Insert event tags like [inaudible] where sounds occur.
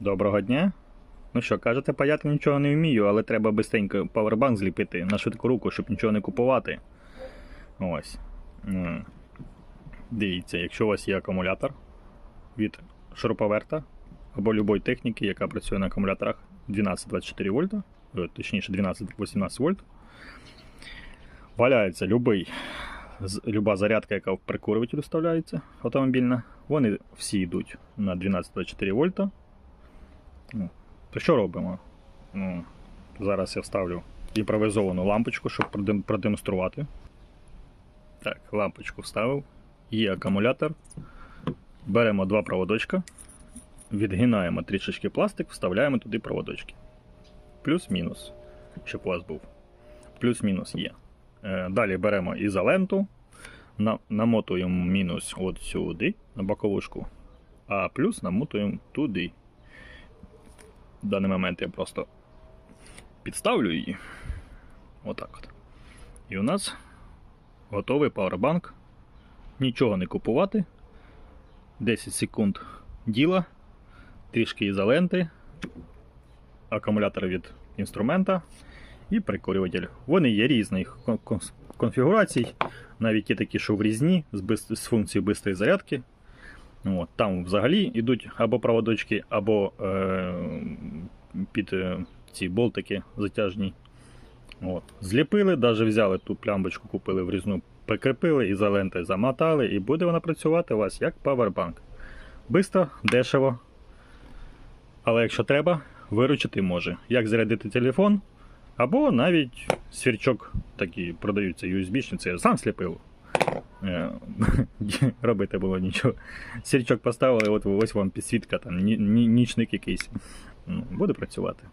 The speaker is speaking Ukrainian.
Доброго дня. Ну що, кажете, паяти нічого не вмію, але треба бистренько павербанк зліпити на швидку руку, щоб нічого не купувати. Ось. Дивіться, якщо у вас є акумулятор від шуруповерта або будь-якої техніки, яка працює на акумуляторах 12-24 вольта, е, точніше 12-18 вольт, валяється любий, люба зарядка, яка в прикурюватель вставляється автомобільна, вони всі йдуть на 12-24 вольта. Ну, то що робимо? Ну, зараз я вставлю імпровізовану лампочку, щоб продемонструвати. Так, лампочку вставив. Є акумулятор. Беремо два проводочка, відгинаємо трішечки пластик, вставляємо туди проводочки. Плюс-мінус, щоб у вас був. Плюс-мінус є. Е, Далі беремо ізоленту, намотуємо мінус от сюди, на боковушку, а плюс намотуємо туди. В даний момент я просто підставлю її. Отак от. І у нас готовий павербанк. Нічого не купувати. 10 секунд діла, трішки ізоленти, акумулятор від інструмента і прикурюватель. Вони є різних кон- кон- конфігурацій, навіть є такі, що в різні з функцією бистрої зарядки. От, там взагалі йдуть або проводочки, або е, під е, ці болтики затяжні. От. Зліпили, навіть взяли ту плямбочку, купили в різну, прикріпили, ізолентою замотали, і буде вона працювати у вас як павербанк. Бистро, дешево. Але якщо треба, виручити може. Як зарядити телефон, або навіть свірчок такий продаються USB-шні, це я сам сліпив. Е, [laughs] Робити було нічого. Свірчок поставили, от ось вам підсвітка, там, ні- ні- нічник якийсь. Ну, Буде працювати.